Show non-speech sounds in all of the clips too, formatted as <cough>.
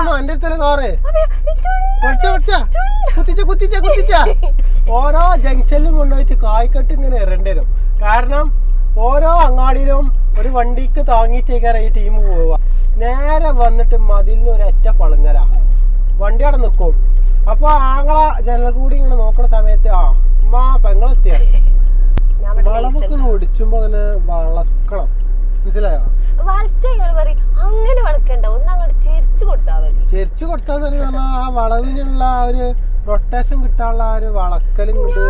ഓട്ടണോ എന്റെ അടുത്തല്ലേ കാറ്? പഠിച്ച പഠിച്ച? കുത്തിച്ച കുത്തിച്ച കുത്തിച്ച. ഓരോ ജംഗ്ഷനിലും കൊണ്ടുപോയിട്ട് കായ്ക്കട്ട് ഇങ്ങനെ ഇറണ്ടി വരും. കാരണം ഓരോ അങ്ങാടിയിലും ഒരു വണ്ടിക്ക് താങ്ങിയിട്ടേക്കാണ് ഈ ടീം പോവുക. നേരെ വന്നിട്ട് മതിലിന് ഒറ്റ പളുങ്ങല. വണ്ടി അവിടെ നിൽക്കും അപ്പൊ ആങ്ങളെ ജനൽ കൂടി ഇങ്ങനെ നോക്കണ സമയത്ത് ആ ഉമ്മ പെങ്ങളെത്തിയാണ്. വളവൊക്കെ ഒടിച്ചുമ്പോ അങ്ങനെ വളക്കണം. മനസ്സിലായോ? വളച്ച നിങ്ങൾ പറയും. അങ്ങനെ വളക്കണ്ട. ഒന്ന് അങ്ങോട്ട് ചെരിച്ചു കൊടുത്താൽ മതി. ചെരിച്ചു കൊടുത്താന്ന് പറഞ്ഞാൽ ആ വളവിനുള്ള ആ ഒരു റൊട്ടേഷൻ കിട്ടാനുള്ള ആ ഒരു വളക്കലും കൊണ്ട്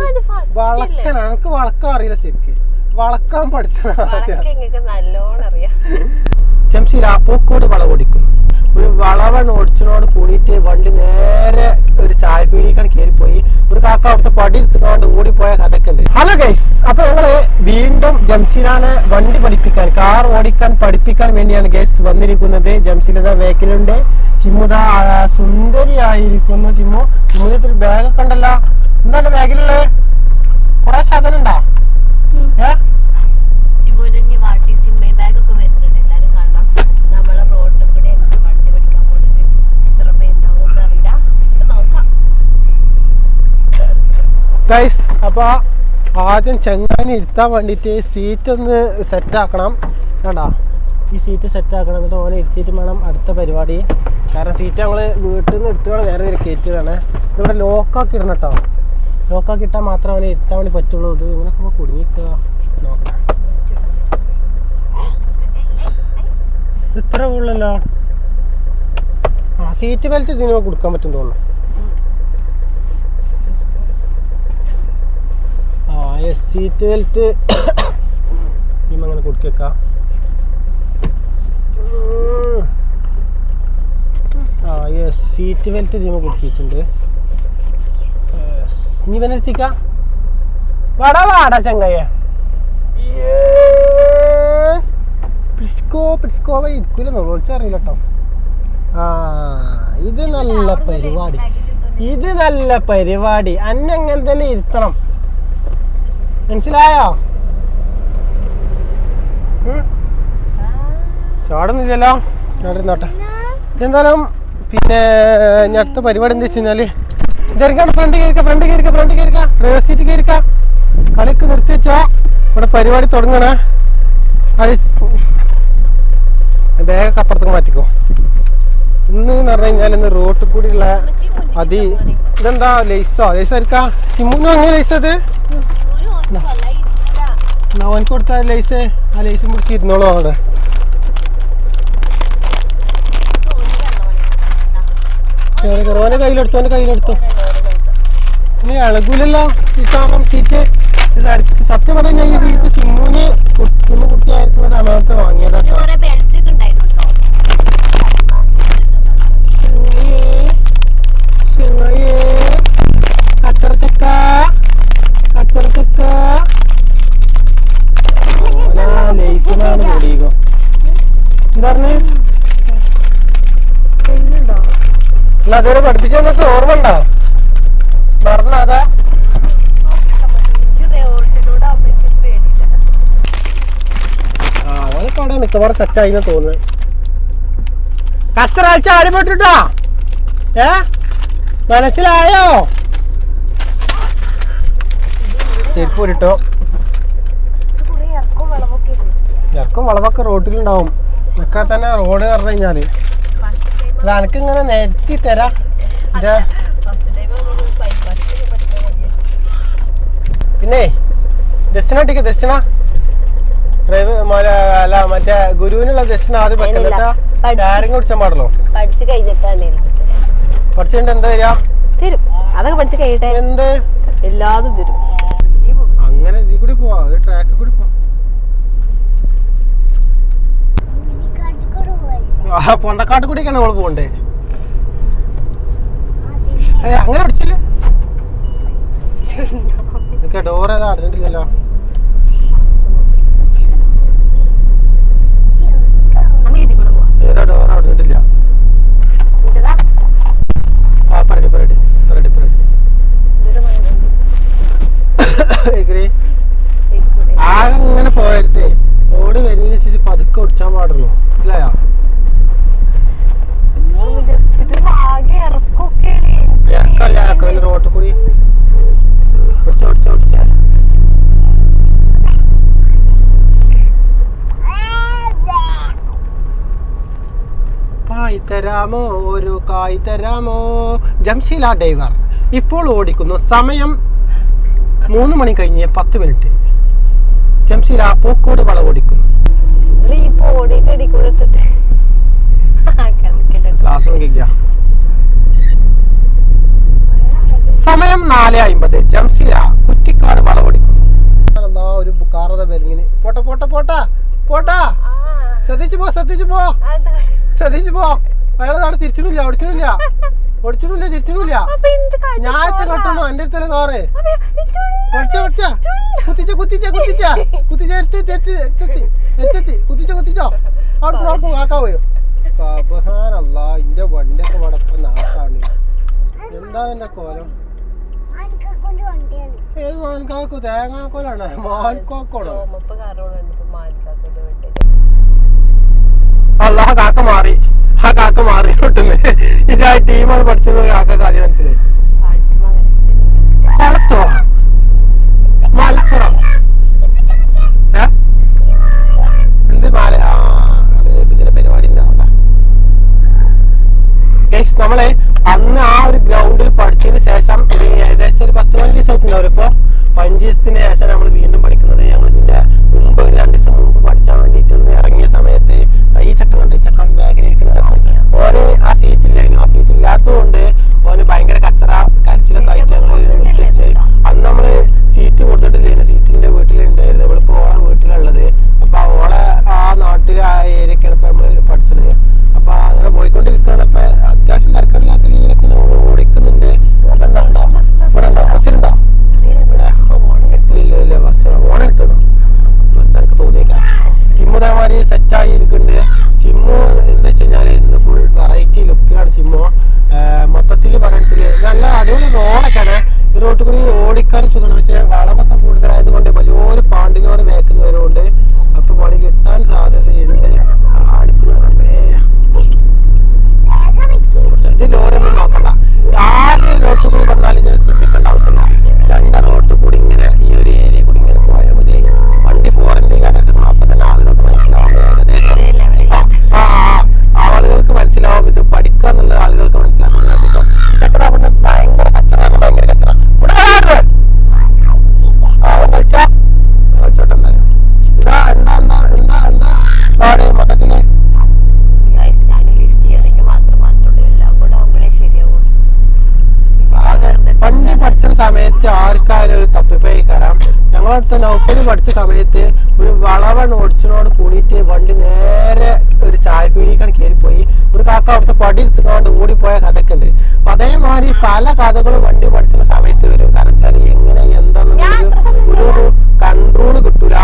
വളക്കാൻ എനിക്ക് വളക്കാൻ അറിയില്ല ശരിക്ക്. വളക്കാൻ ഇങ്ങക്ക് നല്ലോണം അറിയാം. ആ പൂക്കോട് വളവ് ഓടിക്കുന്നു. ഒരു വളവൻ ഓടിച്ചതിനോട് കൂടിയിട്ട് വണ്ടി നേരെ ഒരു ചായപ്പീടിക്കാണ് കയറിപ്പോയി ഒരു കാക്ക അവിടുത്തെ പടി എടുത്തുകൊണ്ട് ഓടിപ്പോയ കഥയൊക്കെ ഉണ്ട് ഹലോ ഗൈസ് അപ്പൊ ഞങ്ങൾ വീണ്ടും ജംസീലാണ് വണ്ടി പഠിപ്പിക്കാൻ കാർ ഓടിക്കാൻ പഠിപ്പിക്കാൻ വേണ്ടിയാണ് ഗൈസ് വന്നിരിക്കുന്നത്. ജംസീലത വേക്കിലുണ്ട് ചിമ്മുത സുന്ദരിയായിരിക്കുന്നു ചിമ്മു. ചിമ്മുനത്തിൽ ബാഗൊക്കെ ഉണ്ടല്ലോ. എന്താണ് ബാഗിലുള്ളത് കുറെ സാധനം ഉണ്ടോ ഏ ചിബുരഞ്ഞ് വാട്ടി സിമ്മ ബാഗ് ഒക്കെ വരുന്നുണ്ട് എല്ലാരും കാണണം നമ്മളെ റോഡിൽ കൂടെ വണ്ടി പഠിക്കാൻ പോകുന്നത് ചിലപ്പോ എന്താവും അറിയില്ല ഇപ്പൊ നോക്കാം ഗൈസ് അപ്പോൾ ആദ്യം ചെങ്ങാനി ഇരുത്താൻ വേണ്ടിയിട്ട് സീറ്റ് ഒന്ന് സെറ്റ് ആക്കണം. വേണ്ട ഈ സീറ്റ് സെറ്റ് ആക്കണം. എന്നിട്ട് ഓനെ ഇരുത്തിയിട്ട് വേണം അടുത്ത പരിപാടി. കാരണം സീറ്റ് ഞങ്ങൾ വീട്ടിൽ നിന്ന് എടുത്തുകൊണ്ട് നേരെ കയറ്റിയതാണ്. ഇവിടെ ലോക്കാക്കി ഇടണം കേട്ടോ ലോക്കാക്കി ഇട്ടാൽ മാത്രമേ അവനെ ഇരുത്താൻ വേണ്ടി പറ്റുള്ളൂ. ഇത് ഇങ്ങനെയൊക്കെ കുടുങ്ങിക്കുക നോക്കണം ഇത് ഇത്ര ഉള്ളല്ലോ. ആ സീറ്റ് ബെൽറ്റ് ഇതിന് കൊടുക്കാൻ പറ്റും തോന്നുന്നു. സീറ്റ് ബെൽറ്റ് ഇനിയും അങ്ങനെ കുടുക്കി ആ യെസ് സീറ്റ് ബെൽറ്റ് ഇതിമ കുടുക്കിയിട്ടുണ്ട് Yes. ഇനി ഇവനെ എത്തിക്ക. വാടാ വാടാ ചങ്ങയെ പിസ്കോ പിസ്കോ ഇരിക്കൂലെന്ന് വിളിച്ചറിയില്ല കേട്ടോ. ആ ഇത് നല്ല പരിപാടി. ഇത് നല്ല പരിപാടി. അന്നെങ്ങനെ തന്നെ ഇരുത്തണം. മനസ്സിലായോ? ചാടുന്നില്ലല്ലോ? ചാടുന്നോട്ടെ എന്തായാലും പിന്നെ ഞടുത്ത അടുത്ത പരിപാടി എന്താ വെച്ച് കഴിഞ്ഞാൽ ഫ്രണ്ട് കയറിക്ക ഫ്രണ്ട് കയറിക്ക ഫ്രണ്ട് കയറിക്ക. ഡ്രൈവർ സീറ്റ് കയറിക്ക. കളിക്ക് നിർത്തി വെച്ചോ. ഇവിടെ പരിപാടി തുടങ്ങണേ. അത് ബാഗൊക്കെ അപ്പുറത്തേക്ക് മാറ്റിക്കോ. ഇന്ന് എന്ന് പറഞ്ഞു കഴിഞ്ഞാൽ ഇന്ന് റോട്ടിൽ കൂടിയുള്ള അതി ഇതെന്താ ലൈസോ? ലൈസ് എടുക്കാം ചിമ്മുന്നു അങ്ങനെ ലൈസ് അത് എന്നാ ഓനക്ക് കൊടുത്ത ലൈസ്. ആ ലൈസും പിടിച്ച് ഇരുന്നോളൂ അവിടെ. കേറി കേറി. ഓന്റെ കയ്യിലെടുത്തു ഓന്റെ കയ്യിലെടുത്തു. ഇനി ഇളകൂലല്ലോ ഈ കാരണം സീറ്റ്. സത്യം പറഞ്ഞാൽ ഈ സീറ്റ് സിമ്മുന് കു- സിമ്മു കുട്ടിയായിരിക്കുന്ന സമയത്ത് വാങ്ങിയതാട്ടോ കുറെ ലേസിനാണ് പൊടിയിക്കോ എന്താ പറഞ്ഞു? അല്ല അതോടെ ഓർമ്മ ഉണ്ടോ അതാ? അവിടെ മിക്കവാറും സെറ്റായി എന്ന് തോന്നുന്നു കച്ചറാഴ്ച അടിപെട്ടിട്ടോ ഏ? മനസ്സിലായോ? ചെരുപ്പ് ഇട്ടോ കുറെ ഇറക്കം വളവൊക്കെ ഉണ്ട് ഇറക്കും വളവൊക്കെ റോട്ടിലുണ്ടാവും. ഇതൊക്കെ തന്നെ റോഡ് പറഞ്ഞു ടൈം അല്ല എനക്ക് ഇങ്ങനെ നെറ്റി തരാം. പിന്നെ ദക്ഷിണ ടിക്ക് ദക്ഷിണ ഡ്രൈവ് അല്ല മറ്റേ ഗുരുവിനുള്ള ദക്ഷിണ. വെക്കണ്ട പഠിച്ച്. ചാരം കുടിച്ചാൽ പാടുള്ളൂ? പഠിച്ചു കഴിഞ്ഞിട്ടാണ് പഠിച്ചിട്ട് എന്താ തരാ? തരും. അതൊക്കെ പഠിച്ചു കഴിയട്ടെ. എന്ത്? എല്ലാതും തരും. അങ്ങനെ ഇതിൽ കൂടി പോവാ. ഒരു ട്രാക്കിൽ കൂടി പൊന്തക്കാട്ട് കൂടിയൊക്കെയാണ് നമ്മൾ പോകണ്ടേ ഏ അങ്ങനെ അടിച്ചില്ലേ <laughs> ഡോർ ഏതാ? അടഞ്ഞിട്ടില്ലല്ലോ അമ്മ ചേച്ചി കൂടെ പോവാം ഏതാ ഡോർ അടഞ്ഞിട്ടില്ല ഇതാ ആ പറയട്ടെ പറയട്ടെ പറയട്ടെ പറയട്ടെ ഇതൊരു എഗ്രി ആകെ ഇങ്ങനെ പോയരുതേ റോഡ് വരുന്നതിനനുസരിച്ച് പതുക്കെ ഓടിച്ചാൻ പാടുള്ളൂ മനസ്സിലായോ ജസ്റ്റ് കായ് തരാമോ? ഒരു കായ് തരാമോ? ജംഷീല ഡൈവർ ഇപ്പോൾ ഓടിക്കുന്നു. സമയം മൂന്ന് മണി കഴിഞ്ഞ് പത്ത് മിനിറ്റ്. ജംഷീല പൂക്കോട് വള ഓടിക്കുന്നു. സമയം നാല് അമ്പത്. ജംഷീല കുറ്റിക്കാട് വള ഓടിക്കുന്നു. ഒരു കാറത ബെലിങ്ങിന് പോട്ടെ പോട്ടെ പോട്ടാ പോട്ടാ. ആ. ശ്രദ്ധിച്ചു പോ ശ്രദ്ധിച്ചു പോ. ശ്രദ്ധിച്ചു പോ. അയാളെ നാട് തിരിച്ചിട്ടില്ല ഓടിച്ചിട്ടില്ല. ഓടിച്ചിട്ടില്ല തിരിച്ചിട്ടില്ല. ഞാൻ കെട്ടണോ? എന്റെ അടുത്തല്ല കാറ് പഠിച്ച പഠിച്ച കുത്തിച്ച കുത്തിച്ച കുത്തിച്ച. കുത്തിച്ച എത്തി എത്തി എത്തി എത്തി കുത്തിച്ച കുത്തിച്ചോ. അവിടെ നോക്കും അവിടെ പോയോ? കബഹാനല്ല ഇന്റെ വണ്ടിയൊക്കെ വടപ്പം നാശാണ് എന്താ എന്റെ കോലം? ഏത് മാൻകാക്കോ? തേങ്ങാക്കോലാണ്. മാൻകാക്കോണോ അല്ല ആ കാക്ക മാറി. ആ കാക്ക മാറി കിട്ടുന്നു ഇത് ആ ടീമാണ് പഠിച്ചത്. കാക്ക കാര്യം മനസ്സിലായി. മലപ്പുറം മലപ്പുറം. ഞങ്ങളടുത്ത് നൗഫൽ പഠിച്ച സമയത്ത് ഒരു വളവൺ ഓടിച്ചതിനോട് കൂടിയിട്ട് വണ്ടി നേരെ ഒരു ചായപ്പീടിക്കാണ് കയറിപ്പോയി ഒരു കാക്ക അവിടുത്തെ പടി എടുത്തുകൊണ്ട് ഓടിപ്പോയ കഥയൊക്കെ ഉണ്ട് അപ്പൊ അതേമാതിരി പല കഥകളും വണ്ടി പഠിച്ചുള്ള സമയത്ത് വരും. കാരണം വെച്ചാൽ എങ്ങനെ എന്താണെന്നുള്ളത് ഒരു കൺട്രോൾ കിട്ടൂല.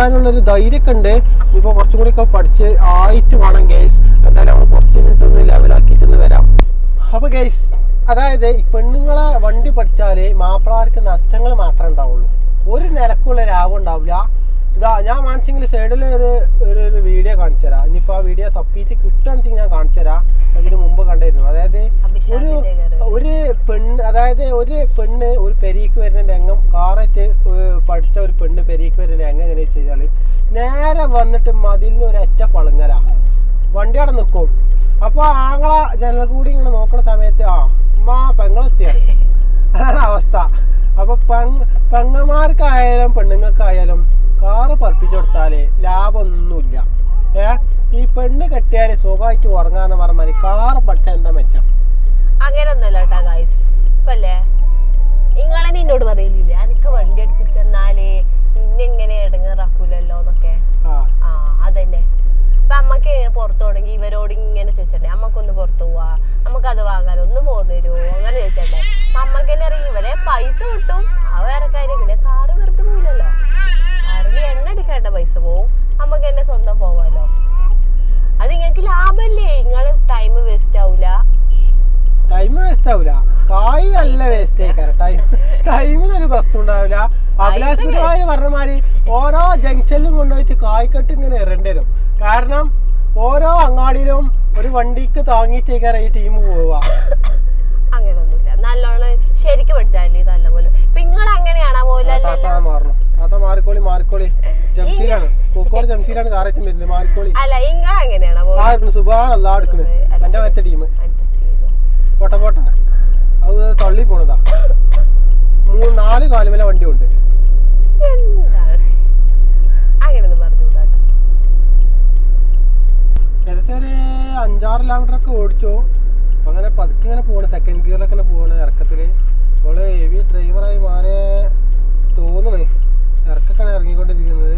ഓടിക്കാനുള്ള ഒരു ധൈര്യമൊക്കെ ഉണ്ട് ഇപ്പൊ കുറച്ചും കൂടി ഒക്കെ പഠിച്ച് ആയിട്ട് വേണം ഗേസ് എന്തായാലും നമ്മൾ കുറച്ച് മിനിറ്റ് ലെവലാക്കിയിട്ട് ഒന്ന് വരാം. അപ്പോൾ ഗേസ് അതായത് പെണ്ണുങ്ങളെ വണ്ടി പഠിച്ചാൽ മാപ്പിളാർക്ക് നഷ്ടങ്ങൾ മാത്രമേ ഉണ്ടാവുള്ളൂ. ഒരു നിലക്കുള്ള ലാഭം ഉണ്ടാവില്ല. ഇതാ ഞാൻ കാണിച്ചെങ്കിൽ സൈഡിൽ ഒരു ഒരു വീഡിയോ കാണിച്ചു തരാം ഇനിയിപ്പോൾ ആ വീഡിയോ തപ്പിയിട്ട് കിട്ടുകയാണെന്നുവെച്ചെങ്കിൽ ഞാൻ കാണിച്ചു തരാം അതിന് മുമ്പ് കണ്ടിരുന്നു അതായത് ഒരു ഒരു പെണ്ണ് അതായത് ഒരു പെണ്ണ് ഒരു പെരീക്ക് വരുന്ന രംഗം കാറേറ്റ് പഠിച്ച ഒരു പെണ്ണ് പെരീക്ക് വരുന്ന രംഗം എങ്ങനെ വെച്ച് കഴിഞ്ഞാൽ നേരെ വന്നിട്ട് മതിലിന് ഒരറ്റ പളുങ്ങര വണ്ടി അവിടെ നിൽക്കും അപ്പോൾ ആങ്ങളെ ജനൽ കൂടി ഇങ്ങനെ നോക്കുന്ന സമയത്ത് ആ ഉമ്മ പെങ്ങളെത്തിയാണ് അതാണ് അവസ്ഥ. അപ്പോൾ പെങ് പെങ്ങന്മാർക്കായാലും പെണ്ണുങ്ങൾക്കായാലും കാറ് പറപ്പിച്ചു കൊടുത്താൽ ലാഭമൊന്നുമില്ല. ഏ ഈ പെണ്ണ് കെട്ടിയാൽ സുഖമായിട്ട് ഉറങ്ങാന്ന് പറഞ്ഞാൽ കാറ് പഠിച്ചാൽ എന്താ മെച്ചം? അങ്ങനെയൊന്നുമല്ല കേട്ടാ ഗൈസ് ഇപ്പല്ലേ നിങ്ങളെ എന്നോട് പറയലില്ല? എനിക്ക് വണ്ടി നിന്നെ ഇന്നെങ്ങനെ ഇടങ്ങാറാക്കൂലല്ലോ എന്നൊക്കെ. ആ. അതന്നെ. അപ്പൊ അമ്മയ്ക്ക് പുറത്തു പോകണമെങ്കിൽ ഇവരോട് ഇങ്ങനെ ചോദിച്ചിട്ടുണ്ടേ അമ്മക്കൊന്ന് പുറത്തു പോവാ. നമുക്ക് അത് വാങ്ങാൻ ഒന്ന് പോന്നു അങ്ങനെ ചോദിച്ചിട്ടുണ്ടേ അപ്പൊ അമ്മയ്ക്ക് തന്നെ അറിയാം. ഇവരെ പൈസ കിട്ടും. ആ വേറെ കാര്യം. പിന്നെ കാറ് വെറുതെ പോയില്ലല്ലോ കാറിൽ എണ്ണ എടുക്കേണ്ട പൈസ പോവും. അമ്മയ്ക്ക് എന്നെ സ്വന്തം പോവാലോ. അത് നിങ്ങൾക്ക് ലാഭമല്ലേ നിങ്ങൾ ടൈം വേസ്റ്റ് ആവൂല. കായ് നല്ല വേസ്റ്റ് ആയിക്കാരം ടൈം ടൈമിനൊരു പ്രശ്നം ഉണ്ടാവില്ല. അഭിലാഷ് ഗുരുവായൂർ പറഞ്ഞ മാതിരി ഓരോ ജംഗ്ഷനിലും കൊണ്ടുപോയിട്ട് കായ്ക്കെട്ട് ഇങ്ങനെ ഇറണ്ടി വരും കാരണം ഓരോ അങ്ങാടിയിലും ഒരു വണ്ടിക്ക് താങ്ങിയിട്ടേക്കാരം ഈ ടീം പോവുക. അങ്ങനെയൊന്നുമില്ല നല്ലോണം ശരിക്കും പഠിച്ചാലേ നല്ലപോലെ. നിങ്ങൾ അങ്ങനെയാണോ പോലെ താത്ത മാറണം. താത്ത മാറിക്കോളി മാറിക്കോളി. ജംഷീലാണ് പൂക്കോട് ജംഷീലാണ് കാറേറ്റും വരുന്നത്. മാറിക്കോളി. അല്ല നിങ്ങൾ അങ്ങനെയാണോ പോലെ ആയിരുന്നു സുബാൻ അല്ല എടുക്കണ് എന്റെ മറ്റേ ടീം പോട്ടെ പോട്ടെ. അത് തള്ളി പോണതാ. മൂന്ന് നാല് കാലുമല വണ്ടി ഉണ്ട് ഏകദേശം ഒരു അഞ്ചാറ് കിലോമീറ്റർ ഒക്കെ ഓടിച്ചോ. അപ്പൊ അങ്ങനെ പതുക്കെ ഇങ്ങനെ പോണ്. സെക്കൻഡ് ഗിയറിലൊക്കെ ഇങ്ങനെ ഇറക്കത്തിൽ. അവൾ ഹെവി ഡ്രൈവറായി മാറിയ തോന്നണേ. ഇറക്കൊക്കെയാണ് ഇറങ്ങിക്കൊണ്ടിരിക്കുന്നത്.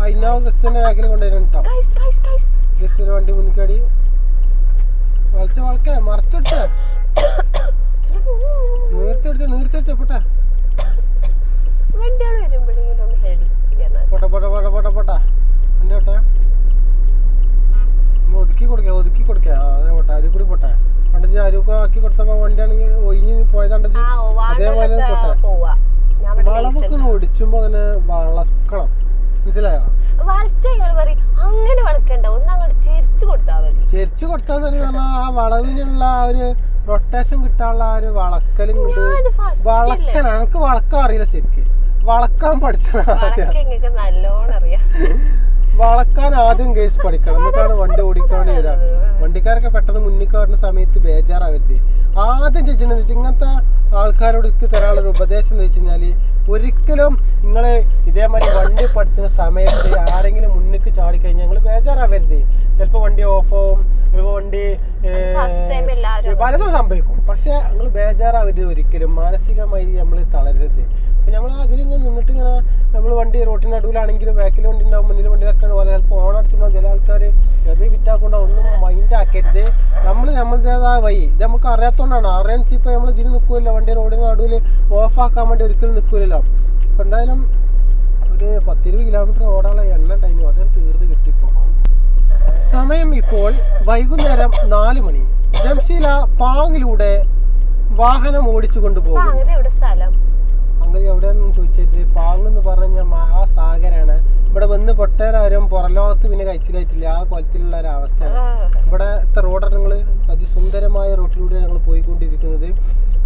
ആ ഇന്നോവ ക്രിസ്ത്യന്റെ ബാക്കിൽ കൊണ്ടുവരണം കേട്ടോ ക്രിസ്ത്യൻ വണ്ടി മുന്നിക്കടി വളച്ച വളക്കെ മറച്ചിട്ട്. നീർത്തടിച്ച നീർത്തടിച്ച പോട്ടെ. വണ്ടികൾ വരുമ്പോഴെങ്കിലും ഒന്ന് ഹെൽപ്പ് ചെയ്യണം പൊട്ട പൊട്ട പോട്ടെ പോട്ടെ പോട്ടെ. വണ്ടി പോട്ടെ. ഒതുക്കി കൊടുക്ക ഒതുക്കി കൊടുക്ക. ആ അങ്ങനെ പോട്ടെ അരി കൂടി പൊട്ടെ. പണ്ട് അരിയൊക്കെ ആക്കി കൊടുത്തപ്പോ വണ്ടിയാണെങ്കിൽ ഒഴിഞ്ഞ് പോയതാണ്ട് ആ ഓ അതേപോലെ പൊട്ടെ. വളവൊക്കെ ഒന്ന് ഒടിച്ചുമ്പോ അങ്ങനെ വളക്കണം മനസ്സിലായോ വളച്ച നിങ്ങൾ പറയും അങ്ങനെ വളക്കണ്ട ഒന്ന് അങ്ങോട്ട് ചെരിച്ചു കൊടുത്താൽ മതി കൊടുത്താന്ന് പറഞ്ഞാൽ ആ വളവിനുള്ള ആ ഒരു റൊട്ടേഷൻ കിട്ടാനുള്ള ആ ഒരു വളക്കലും ഉണ്ട് വളക്കാൻ എനിക്ക് വളക്കാൻ അറിയില്ല ശരിക്ക്. വളക്കാൻ പഠിച്ചാൽ വളക്കാൻ ആദ്യം കേസ് പഠിക്കണം. എന്നിട്ടാണ് വണ്ടി ഓടിക്കാൻ വരാം വണ്ടിക്കാരൊക്കെ പെട്ടെന്ന് മുന്നിൽ കാണുന്ന സമയത്ത് ബേജാറാവരുത്. ആദ്യം ചോദിച്ചിട്ടുണ്ടെന്ന് വെച്ചാൽ ഇങ്ങനത്തെ ആൾക്കാരോട് എനിക്ക് തരാനുള്ള ഉപദേശം എന്ന് വെച്ച് കഴിഞ്ഞാൽ ഒരിക്കലും നിങ്ങൾ ഇതേമാതിരി വണ്ടി പഠിക്കുന്ന സമയത്ത് ആരെങ്കിലും മുന്നിക്ക് ചാടിക്കഴിഞ്ഞാൽ ഞങ്ങൾ ബേജാറാവരുത്. ചിലപ്പോൾ വണ്ടി ഓഫ് ആവും. വണ്ടി പലതും സംഭവിക്കും. പക്ഷെ നിങ്ങൾ ബേജാറാവരുത് ഒരിക്കലും. മാനസികമായി നമ്മൾ തളരരുത്. അപ്പൊ നമ്മൾ അതിലിങ്ങനെ നിന്നിട്ട് ഇങ്ങനെ നമ്മൾ വണ്ടി റോട്ടിന് നടുവിലാണെങ്കിലും ബാക്കിൽ വണ്ടി ഉണ്ടാവും മുന്നിൽ വണ്ടി വണ്ടിയിലൊക്കെ പോലെ. ചിലപ്പോൾ ഓൺ അടിച്ചിട്ടുണ്ടാവും ചില ആൾക്കാർ എറി വിറ്റാക്കൊണ്ടോ ഒന്നും മൈൻഡ് ആക്കരുത്. നമ്മൾ നമ്മളുടേതായ വഴി. ഇത് നമുക്ക് അറിയാത്തതുകൊണ്ടാണ് അറിയാൻ ഇപ്പം നമ്മൾ ഇതിന് നിൽക്കില്ല വണ്ടി റോഡിന് നടുവിൽ ഓഫ് ആക്കാൻ വേണ്ടി ഒരിക്കലും നിൽക്കില്ലല്ലോ അപ്പം എന്തായാലും ഒരു പത്തിരുപത് കിലോമീറ്റർ ഓടാനുള്ള എണ്ണ ഉണ്ടായിരുന്നു അതിന് തീർന്ന് കിട്ടിപ്പോൾ സമയം ഇപ്പോൾ വൈകുന്നേരം നാല് മണി. ജംഷീല പാങ്ങിലൂടെ വാഹനം ഓടിച്ചു കൊണ്ടുപോകും. അങ്ങനെ എവിടെയെന്നും ചോദിച്ചത് പാങ് എന്ന് പറഞ്ഞ മഹാസാഗരാണ് ഇവിടെ വന്ന് പൊട്ടേരാരും പുറലോകത്ത് പിന്നെ കഴിച്ചിലായിട്ടില്ല ആ കൊലത്തിലുള്ള ഒരു അവസ്ഥയാണ്. ഇവിടെ ഇവിടത്തെ റോഡാണ് ഞങ്ങൾ അതിസുന്ദരമായ റോട്ടിലൂടെ ഞങ്ങൾ പോയിക്കൊണ്ടിരിക്കുന്നത്.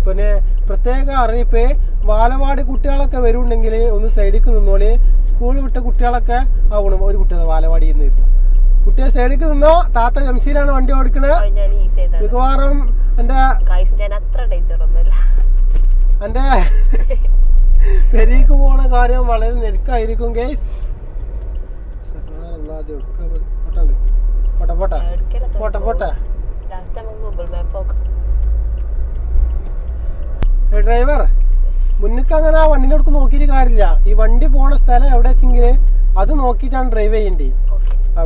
പിന്നെ പ്രത്യേക അറിയിപ്പ് വാലവാടി കുട്ടികളൊക്കെ വരുന്നുണ്ടെങ്കിൽ ഒന്ന് സൈഡിലേക്ക് നിന്നോളി. സ്കൂൾ വിട്ട കുട്ടികളൊക്കെ ആവണം. ഒരു കുട്ടി വാലവാടി നിന്നിരുന്നു കുട്ടിയെ സൈഡിക്ക് നിന്നോ? താത്ത ജംഷീലാണ് വണ്ടി ഓടിക്കണേ. മിക്കവാറും എന്റെ എന്റെ പെരീക്ക് പോണ കാര്യം വളരെ നെരുക്കായിരിക്കും ഗേസ് പോട്ടെ പോട്ടെ പോട്ടെ. പോട്ടെ ഡ്രൈവർ മുന്നക്ക് അങ്ങനെ ആ വണ്ടിന്റെ അടുക്ക് നോക്കിയിട്ട് കാര്യമില്ല. ഈ വണ്ടി പോണ സ്ഥലം എവിടെ വെച്ചെങ്കിൽ അത് നോക്കിയിട്ടാണ് ഡ്രൈവ് ചെയ്യേണ്ടി.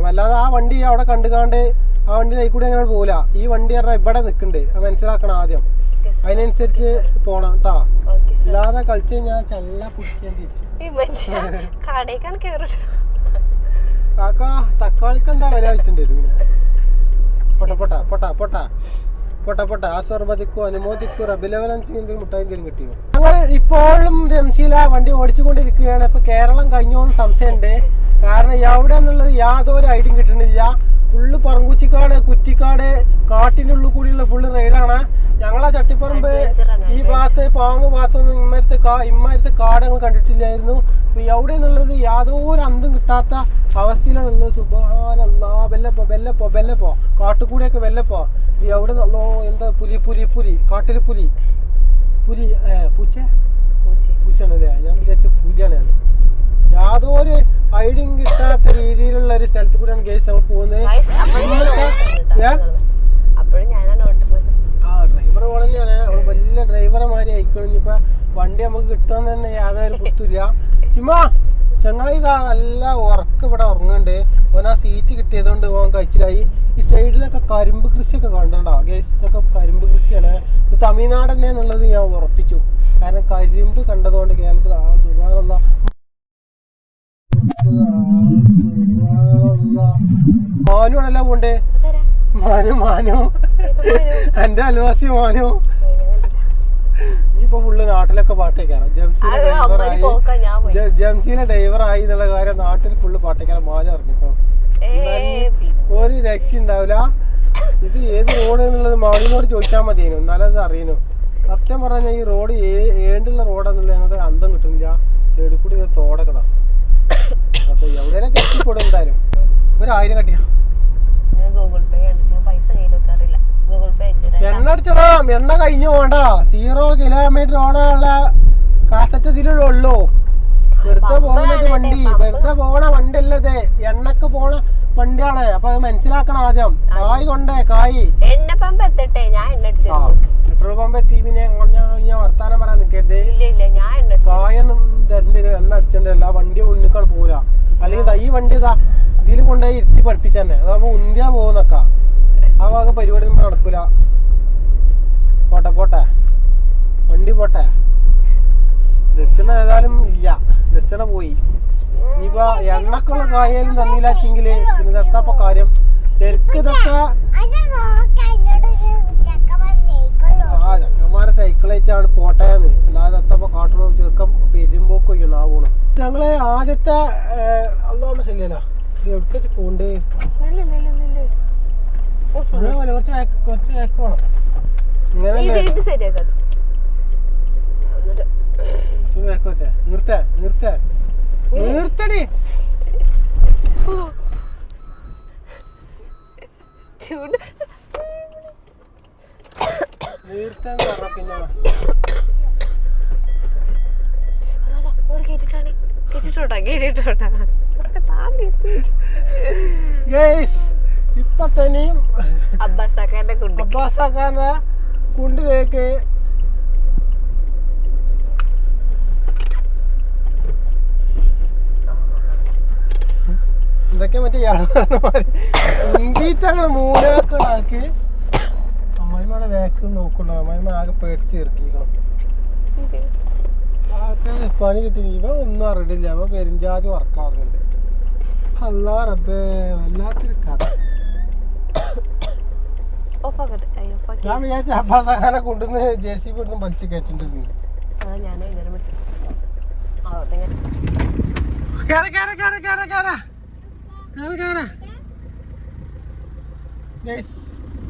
അല്ലാതെ ആ വണ്ടി അവിടെ കണ്ടുകാണ്ട് ആ വണ്ടി കൂടി അങ്ങനെ പോകില്ല ഈ വണ്ടി പറഞ്ഞാൽ ഇവിടെ നിൽക്കണ്ട് മനസ്സിലാക്കണം ആദ്യം. അതിനനുസരിച്ച് പോണം കേട്ടാ അല്ലാതെ കളിച്ചു കഴിഞ്ഞാൽ ചല്ല തിരിച്ചു. കാക്ക തക്കാളിക്ക് എന്താ വില വെച്ചിട്ടുണ്ട് പിന്നെ. പൊട്ട പൊട്ട പൊട്ട പൊട്ട. പൊട്ട പൊട്ട. ആസ്വർബദിക്കു അനുമോദിക്കു റബിലവലൻസ് എന്തെങ്കിലും മുട്ടായി എന്തെങ്കിലും കിട്ടിയോ? ഞങ്ങൾ ഇപ്പോഴും രംശീല വണ്ടി ഓടിച്ചുകൊണ്ടിരിക്കുകയാണ്. ഇപ്പൊ കേരളം കഴിഞ്ഞോന്ന് സംശയമുണ്ട് കാരണം എവിടെ എന്നുള്ളത് യാതൊരു ഐഡിയും കിട്ടണില്ല ഫുള്ള് പറങ്കുച്ചിക്കാട് കുറ്റിക്കാട് കാട്ടിന്റെ ഉള്ളിൽ കൂടിയുള്ള ഫുള്ള് റൈഡാണ് ഞങ്ങളാ ചട്ടിപ്പറമ്പ് ഈ ഭാഗത്ത് പാങ്ങ് ഭാഗത്തൊന്നും ഇമ്മരത്തെ കാ ഇമ്മരത്തെ കാട് ഞങ്ങൾ കണ്ടിട്ടില്ലായിരുന്നു. അപ്പൊ എവിടെ എന്നുള്ളത് യാതൊരു അന്തും കിട്ടാത്ത അവസ്ഥയിലാണ് ഉള്ളത് സുബാനല്ലാ വെല്ലപ്പോ വെല്ലപ്പോ വെല്ലപ്പോ കാട്ടുകൂടിയൊക്കെ വെല്ലപ്പോ ഇത് എവിടെ നല്ലോ എന്താ പുലി പുലി പുലി. കാട്ടിൽ പുലി. പുലി പൂച്ചി? പൂച്ചയാണല്ലേ? ഞാൻ വിചാരിച്ച പുലിയാണ് അത്. യാതൊരു ഐഡിയും കിട്ടാത്ത രീതിയിലുള്ള ഒരു സ്ഥലത്ത് കൂടെയാണ് പോകുന്നത്. ഗൈസ് ഞാനാണ് ഓട്ടുന്നത് ആ ഡ്രൈവർ തന്നെയാണ് അവൾ വലിയ ഡ്രൈവറെ മാതിരി ആയിക്കണം ഇനിയിപ്പോ വണ്ടി നമുക്ക് കിട്ടുമെന്ന് തന്നെ യാതൊരു പുത്തില്ല ചിമ്മാ! ചങ്ങായി ഇതാ നല്ല ഉറക്ക് ഇവിടെ ഉറങ്ങുന്നുണ്ട് ഓൻ ആ സീറ്റ് കിട്ടിയതുകൊണ്ട് ഓൻ കഴിച്ചിലായി. ഈ സൈഡിലൊക്കെ കരിമ്പ് കൃഷിയൊക്കെ കണ്ടോ ഗേസ് ഇതൊക്കെ കരിമ്പ് കൃഷിയാണ്. ഇത് തമിഴ്നാട് തന്നെ എന്നുള്ളത് ഞാൻ ഉറപ്പിച്ചു. കാരണം കരിമ്പ് കണ്ടതുകൊണ്ട് കേരളത്തിൽ ആ സുഖാനുള്ള മാനുവാണല്ലോ പോണ്ടേ? അതാരാ മാനു മാനു. എന്റെ അലവാസി മാനു. ഇനിയിപ്പോ ഫുള്ള് നാട്ടിലൊക്കെ പാട്ടേക്കാരം. ജംസീന ഡ്രൈവർ ആയി. ഡ്രൈവറായി ഡ്രൈവറായി എന്നുള്ള കാര്യം നാട്ടിൽ ഫുള്ള് പാട്ടേക്കാരം. മാന പിന്നെ. ഒരു രക്ഷ ഉണ്ടാവില്ല. ഇത് ഏത് റോഡ് എന്നുള്ളത് മാളിനോട് ചോദിച്ചാൽ മതിയേനു. എന്നാലും അത് അറിയണു സത്യം പറഞ്ഞാൽ ഈ റോഡ് ഏണ്ടുള്ള റോഡാന്നുള്ള ഞങ്ങൾക്ക് ഒരു അന്തം കിട്ടുന്നില്ല. സൈഡിൽ കൂടി തോടക്കതാ. അപ്പൊ എവിടെയെങ്കിലും കെട്ടിക്കൂടെ എന്തായാലും. ഒരു ആയിരം കട്ടിയാ ഞാൻ ഗൂഗിൾ പേ ഉണ്ട് ഞാൻ പൈസ കയ്യിൽ വെക്കാറില്ല ഗൂഗിൾ പേ അയച്ചുതരാം എണ്ണ അടിച്ചടാ എണ്ണ കഴിഞ്ഞു വേണ്ട സീറോ കിലോമീറ്റർ ഓടാനുള്ള കാസറ്റ് ഇതിലുള്ളൂ. വെറുതെ പോകുന്നത് വണ്ടി. വെറുതെ പോണ വണ്ടി അല്ലത് എണ്ണക്ക് പോണ വണ്ടിയാണ്. അപ്പൊ അത് മനസ്സിലാക്കണം ആദ്യം. കായ് കൊണ്ടേ കായ്. എണ്ണ പമ്പ് എത്തട്ടെ? ഞാൻ എണ്ണ പെട്രോൾ പമ്പ് എത്തി പിന്നെ ഞാൻ വർത്താനം പറയാൻ നിൽക്കരുത്. കായൊന്നും തരേണ്ടി. വരും എണ്ണ അടിച്ചിട്ടുണ്ടല്ല വണ്ടി ഉണ്ണിക്കാൾ പോരാ അല്ലെങ്കിൽ ഈ വണ്ടി ഇതാ ഇതിൽ കൊണ്ടുപോയി ഇരുത്തി പഠിപ്പിച്ച തന്നെ അതാകുമ്പോ ഉന്തിയാ പോകുന്നൊക്കെ. ആ ഭാഗം പരിപാടി നടക്കൂല. പോട്ടെ പോട്ടെ. വണ്ടി പോട്ടെ. ദക്ഷിണ ഏതായാലും ഇല്ല. ദക്ഷിണ പോയി. ഇനിയിപ്പോ എണ്ണക്കുള്ള കായാലും തന്നില്ലാച്ചെങ്കിൽ പിന്നെ ഇതെത്താപ്പ കാര്യം? ശരിക്കും ഇതൊക്കെ ആ ചക്കന്മാരെ സൈക്കിളായിട്ടാണ് പോട്ടേന്ന്. അല്ലാതെ എത്തപ്പോ കാട്ടണം ചെറുക്കം പെരുമ്പോക്ക് വയ്ക്കണം ആ പോണം. ഞങ്ങൾ ആദ്യത്തെ അല്ലോണ്ട് ശരിയല്ല എവിടേക്ക് പോണ്ട് കുറച്ച് കുറച്ച് വേക്കണം ഇത് ഇത് ശരിയാക്കാം. നിർത്തേ നിർത്തേ. നിർത്തടി. ചൂട്. നിർത്താന്ന് പറഞ്ഞ പിന്നെ. ഇപ്പൊ തന്നെയും അബ്ബാസാക്കാന്റെ കുണ്ട് കുണ്ടിലേക്ക് എന്തൊക്കെ മറ്റേ ഉന്തിയിട്ട് അങ്ങനെ മൂലാക്കളാക്കി അമ്മായിമ്മയുടെ വേക്ക് നോക്കണ്ട അമ്മായിമ്മ ആകെ പേടിച്ച് ഇറക്കിക്കണം ആകെ പണി കിട്ടി ഇവ ഒന്നും അറിയില്ല അവ പെരുംജാതി വർക്കാറുണ്ട് അല്ലാ റബ്ബേ വല്ലാത്തൊരു കഥ. ഓഫാക്കട്ടെ ഞാൻ വിചാരിച്ച അബ്ബാസാഖാനെ കൊണ്ടുവന്ന് ജെ സി ബി ഒന്നും വലിച്ച് കയറ്റിണ്ടിരുന്നു ഞാൻ വിളിച്ചു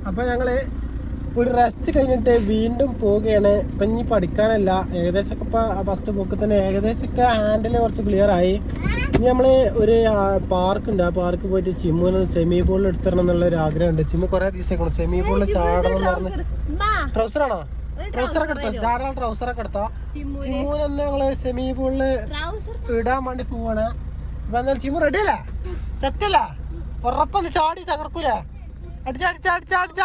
അപ്പൊ ഞങ്ങൾ ഒരു റെസ്റ്റ് കഴിഞ്ഞിട്ട് വീണ്ടും പോവുകയാണ്. ഇപ്പൊ ഇനി പഠിക്കാനല്ല. ഏകദേശം ഇപ്പൊ ഫസ്റ്റ് ബുക്ക് തന്നെ ഏകദേശം ഒക്കെ ഹാൻഡിൽ കുറച്ച് ക്ലിയർ ആയി. ഇനി നമ്മൾ ഒരു പാർക്ക് ഉണ്ട്. ആ പാർക്ക് പോയിട്ട് ചിമ്മുവിന് സെമി ബോളിൽ എടുത്തരണം എന്നുള്ള ഒരു ആഗ്രഹം ഉണ്ട് ചിമ്മു കുറെ ദിവസം സെമി ബോളിൽ ചാടണം എന്ന് പറഞ്ഞ്. ട്രൗസറാണോ ഒക്കെ എടുത്തോ? ചാടാൻ ട്രൗസർ ഒക്കെ എടുത്തോ? ചിമ്മുവിനൊന്ന് ഞങ്ങൾ സെമി ബോളിൽ ഇടാൻ വേണ്ടി പോവാണ്. ഇപ്പൊ എന്തായാലും ചിമ്മു റെഡി അല്ലേ? സെറ്റ് അല്ല? ഉറപ്പൊന്ന് ചാടി തകർക്കൂലേ? അടിച്ച അടിച്ച അടിച്ച അടിച്ച.